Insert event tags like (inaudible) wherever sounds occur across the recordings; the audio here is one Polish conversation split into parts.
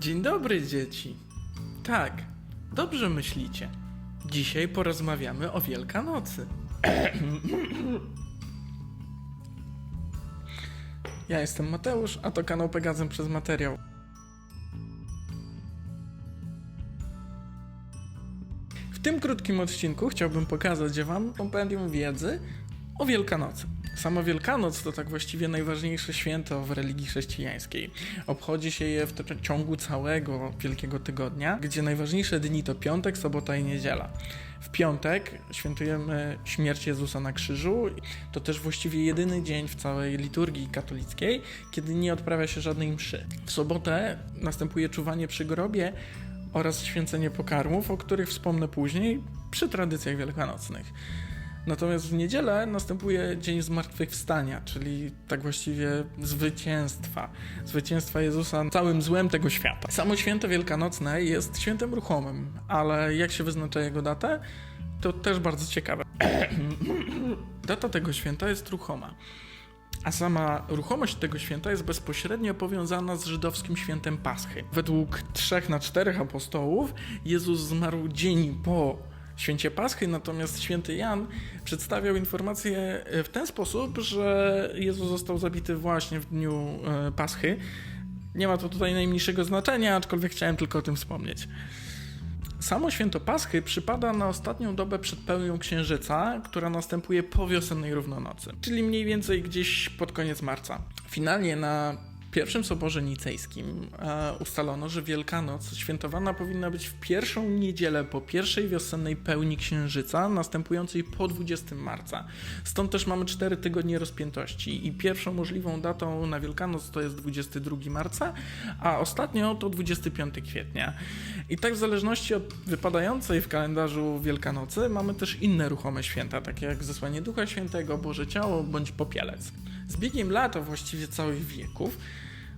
Dzień dobry, dzieci. Tak, dobrze myślicie. Dzisiaj porozmawiamy o Wielkanocy. Ja jestem Mateusz, a to kanał Pegazem przez materiał. W tym krótkim odcinku chciałbym pokazać Wam kompendium wiedzy o Wielkanocy. Sama Wielkanoc to tak właściwie najważniejsze święto w religii chrześcijańskiej. Obchodzi się je w ciągu całego Wielkiego Tygodnia, gdzie najważniejsze dni to piątek, sobota i niedziela. W piątek świętujemy śmierć Jezusa na krzyżu. To też właściwie jedyny dzień w całej liturgii katolickiej, kiedy nie odprawia się żadnej mszy. W sobotę następuje czuwanie przy grobie oraz święcenie pokarmów, o których wspomnę później przy tradycjach wielkanocnych. Natomiast w niedzielę następuje Dzień Zmartwychwstania, czyli tak właściwie zwycięstwa. Zwycięstwa Jezusa całym złem tego świata. Samo święto wielkanocne jest świętem ruchomym, ale jak się wyznacza jego datę, to też bardzo ciekawe. (clears throat) Data tego święta jest ruchoma. A sama ruchomość tego święta jest bezpośrednio powiązana z żydowskim świętem Paschy. Według trzech na czterech apostołów Jezus zmarł dzień po święcie Paschy, natomiast święty Jan przedstawiał informację w ten sposób, że Jezus został zabity właśnie w dniu e, Paschy. Nie ma to tutaj najmniejszego znaczenia, aczkolwiek chciałem tylko o tym wspomnieć. Samo święto Paschy przypada na ostatnią dobę przed pełnią księżyca, która następuje po wiosennej równonocy, czyli mniej więcej gdzieś pod koniec marca. Finalnie na pierwszym soborze nicejskim e, ustalono, że Wielkanoc świętowana powinna być w pierwszą niedzielę po pierwszej wiosennej pełni księżyca, następującej po 20 marca. Stąd też mamy 4 tygodnie rozpiętości i pierwszą możliwą datą na Wielkanoc to jest 22 marca, a ostatnio to 25 kwietnia. I tak w zależności od wypadającej w kalendarzu Wielkanocy mamy też inne ruchome święta, takie jak zesłanie Ducha Świętego, Boże Ciało bądź Popielec. Z biegiem lat, a właściwie całych wieków,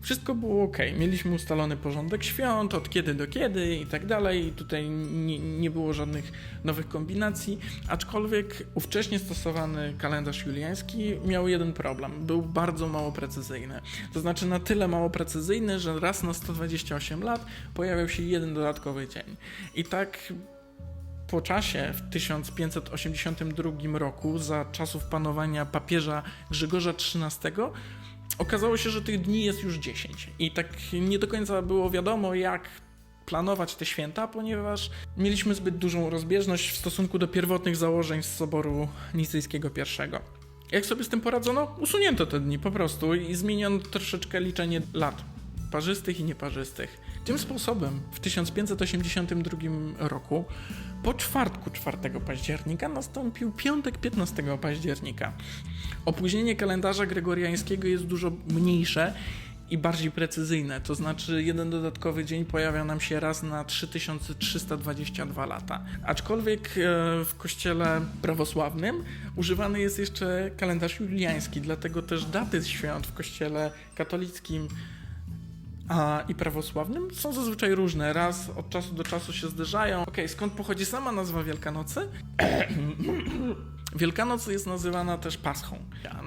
wszystko było ok. Mieliśmy ustalony porządek świąt, od kiedy do kiedy i tak dalej. Tutaj nie, nie było żadnych nowych kombinacji, aczkolwiek ówcześnie stosowany kalendarz juliański miał jeden problem. Był bardzo mało precyzyjny. To znaczy na tyle mało precyzyjny, że raz na 128 lat pojawiał się jeden dodatkowy dzień. I tak po czasie w 1582 roku, za czasów panowania papieża Grzegorza XIII, okazało się, że tych dni jest już 10. I tak nie do końca było wiadomo, jak planować te święta, ponieważ mieliśmy zbyt dużą rozbieżność w stosunku do pierwotnych założeń z Soboru Nicejskiego I. Jak sobie z tym poradzono? Usunięto te dni po prostu i zmieniono troszeczkę liczenie lat parzystych i nieparzystych. Tym sposobem w 1582 roku po czwartku 4 października nastąpił piątek 15 października. Opóźnienie kalendarza gregoriańskiego jest dużo mniejsze i bardziej precyzyjne, to znaczy jeden dodatkowy dzień pojawia nam się raz na 3322 lata. Aczkolwiek e, w kościele prawosławnym używany jest jeszcze kalendarz juliański, dlatego też daty świąt w kościele katolickim a, i prawosławnym są zazwyczaj różne. Raz od czasu do czasu się zderzają. Okej, skąd pochodzi sama nazwa Wielkanocy? (clears throat) Wielkanoc jest nazywana też Paschą.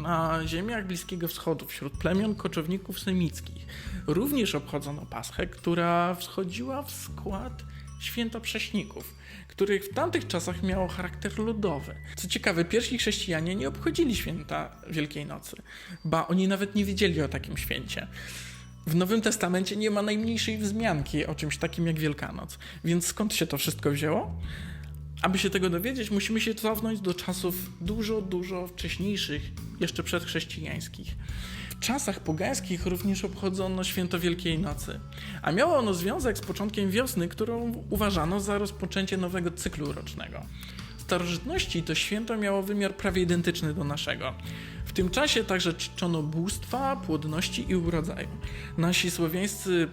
Na ziemiach Bliskiego Wschodu, wśród plemion koczowników semickich, również obchodzono Paschę, która wschodziła w skład święta prześników, których w tamtych czasach miało charakter ludowy. Co ciekawe, pierwsi chrześcijanie nie obchodzili święta Wielkiej Nocy, ba oni nawet nie wiedzieli o takim święcie. W Nowym Testamencie nie ma najmniejszej wzmianki o czymś takim jak Wielkanoc. Więc skąd się to wszystko wzięło? Aby się tego dowiedzieć, musimy się cofnąć do czasów dużo, dużo wcześniejszych, jeszcze przedchrześcijańskich. W czasach pogańskich również obchodzono święto Wielkiej Nocy, a miało ono związek z początkiem wiosny, którą uważano za rozpoczęcie nowego cyklu rocznego. Starożytności to święto miało wymiar prawie identyczny do naszego. W tym czasie także czczono bóstwa, płodności i urodzaju. Nasi słowiańscy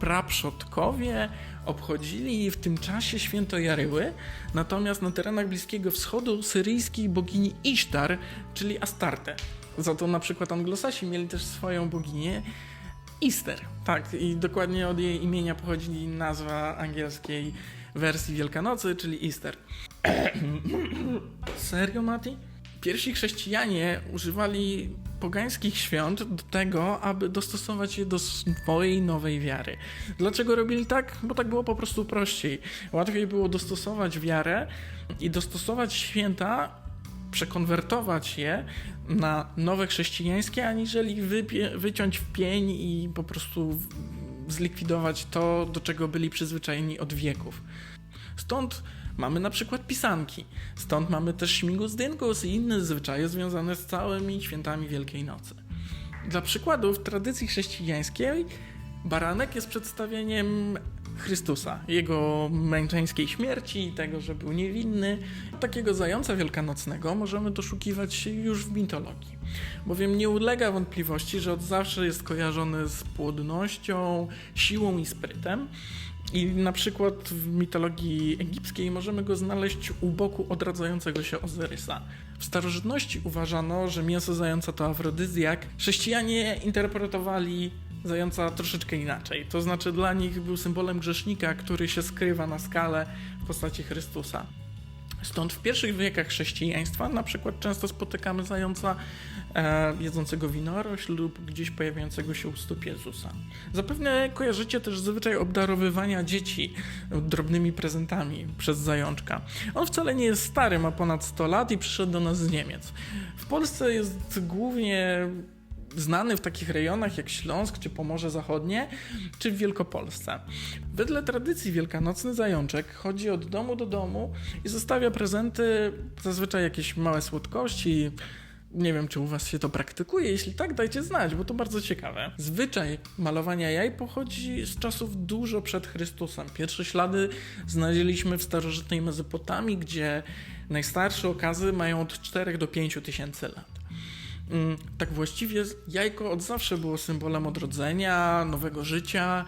praprzodkowie obchodzili w tym czasie święto Jaryły, natomiast na terenach Bliskiego Wschodu syryjskiej bogini Isztar, czyli Astartę. Za to na przykład anglosasi mieli też swoją boginię Easter. Tak, i dokładnie od jej imienia pochodzi nazwa angielskiej wersji Wielkanocy, czyli Easter. (clears throat) Serio, Mati? Pierwsi chrześcijanie używali pogańskich świąt do tego, aby dostosować je do swojej nowej wiary. Dlaczego robili tak? Bo tak było po prostu prościej. Łatwiej było dostosować wiarę i dostosować święta, przekonwertować je na nowe chrześcijańskie, aniżeli wyciąć w pień i po prostu zlikwidować to, do czego byli przyzwyczajeni od wieków. Stąd mamy na przykład pisanki, stąd mamy też śmigus dynkus i inne zwyczaje związane z całymi świętami Wielkiej Nocy. Dla przykładu, w tradycji chrześcijańskiej baranek jest przedstawieniem Chrystusa, jego męczeńskiej śmierci, tego, że był niewinny. Takiego zająca wielkanocnego możemy doszukiwać się już w mitologii, bowiem nie ulega wątpliwości, że od zawsze jest kojarzony z płodnością, siłą i sprytem. I na przykład w mitologii egipskiej możemy go znaleźć u boku odradzającego się Ozyrysa. W starożytności uważano, że mięso zająca to afrodyzjak. Chrześcijanie interpretowali zająca troszeczkę inaczej. To znaczy dla nich był symbolem grzesznika, który się skrywa na skale w postaci Chrystusa. Stąd w pierwszych wiekach chrześcijaństwa na przykład często spotykamy zająca e, jedzącego winorośl lub gdzieś pojawiającego się u stóp Jezusa. Zapewne kojarzycie też zwyczaj obdarowywania dzieci drobnymi prezentami przez zajączka. On wcale nie jest stary, ma ponad 100 lat i przyszedł do nas z Niemiec. W Polsce jest głównie znany w takich rejonach jak Śląsk czy Pomorze Zachodnie, czy w Wielkopolsce. Wedle tradycji wielkanocny zajączek chodzi od domu do domu i zostawia prezenty, zazwyczaj jakieś małe słodkości. Nie wiem, czy u Was się to praktykuje. Jeśli tak, dajcie znać, bo to bardzo ciekawe. Zwyczaj malowania jaj pochodzi z czasów dużo przed Chrystusem. Pierwsze ślady znaleźliśmy w starożytnej Mezopotamii, gdzie najstarsze okazy mają od 4 do 5 tysięcy lat. Mm, Tak właściwie jajko od zawsze było symbolem odrodzenia, nowego życia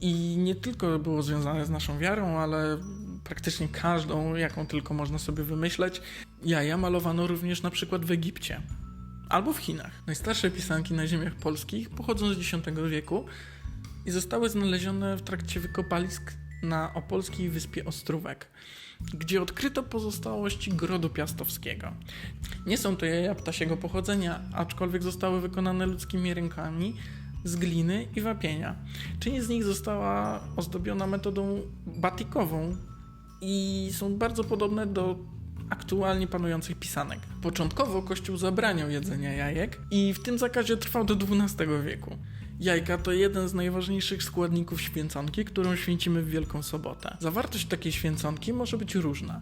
i nie tylko było związane z naszą wiarą, ale praktycznie każdą, jaką tylko można sobie wymyśleć. Jaja malowano również na przykład w Egipcie albo w Chinach. Najstarsze pisanki na ziemiach polskich pochodzą z X wieku i zostały znalezione w trakcie wykopalisk na opolskiej wyspie Ostrówek, gdzie odkryto pozostałości grodu piastowskiego. Nie są to jaja ptasiego pochodzenia, aczkolwiek zostały wykonane ludzkimi rękami z gliny i wapienia. Część z nich została ozdobiona metodą batikową i są bardzo podobne do aktualnie panujących pisanek. Początkowo Kościół zabraniał jedzenia jajek i w tym zakazie trwał do XII wieku. Jajka to jeden z najważniejszych składników święconki, którą święcimy w Wielką Sobotę. Zawartość takiej święconki może być różna.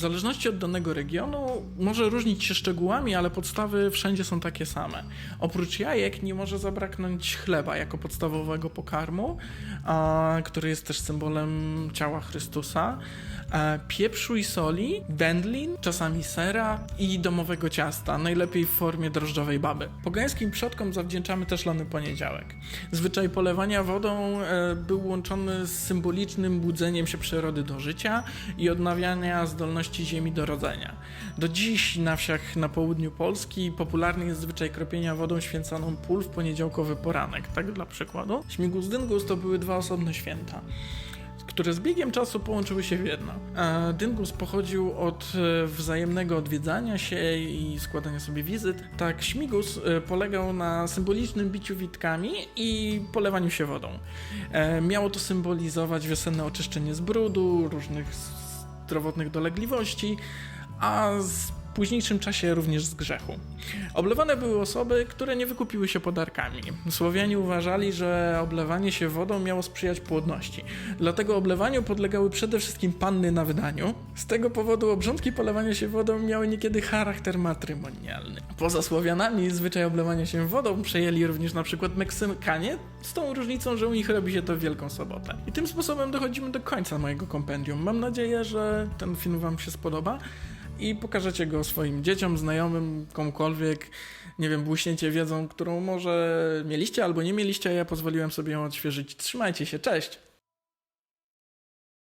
W zależności od danego regionu może różnić się szczegółami, ale podstawy wszędzie są takie same. Oprócz jajek nie może zabraknąć chleba jako podstawowego pokarmu, a, który jest też symbolem ciała Chrystusa, e, pieprzu i soli, wędlin, czasami sera i domowego ciasta, najlepiej w formie drożdżowej baby. Pogańskim przodkom zawdzięczamy też lany poniedziałek. Zwyczaj polewania wodą e, był łączony z symbolicznym budzeniem się przyrody do życia i odnawiania zdolności ziemi do rodzenia. Do dziś na wsiach na południu Polski popularny jest zwyczaj kropienia wodą święconą pól w poniedziałkowy poranek, tak dla przykładu. Śmigus dyngus to były dwa osobne święta które z biegiem czasu połączyły się w jedno. E, Dyngus pochodził od e, wzajemnego odwiedzania się i składania sobie wizyt. Tak, Śmigus e, polegał na symbolicznym biciu witkami i polewaniu się wodą. Miało to symbolizować wiosenne oczyszczenie z brudu, różnych zdrowotnych dolegliwości, a z późniejszym czasie również z grzechu. Oblewane były osoby, które nie wykupiły się podarkami. Słowianie uważali, że oblewanie się wodą miało sprzyjać płodności. Dlatego oblewaniu podlegały przede wszystkim panny na wydaniu. Z tego powodu obrządki polewania się wodą miały niekiedy charakter matrymonialny. Poza Słowianami zwyczaj oblewania się wodą przejęli również na przykład Meksykanie, z tą różnicą, że u nich robi się to w Wielką Sobotę. I tym sposobem dochodzimy do końca mojego kompendium. Mam nadzieję, że ten film Wam się spodoba i pokażecie go swoim dzieciom, znajomym, komukolwiek. Nie wiem, błyśnięcie wiedzą, którą może mieliście albo nie mieliście, a ja pozwoliłem sobie ją odświeżyć. Trzymajcie się, cześć!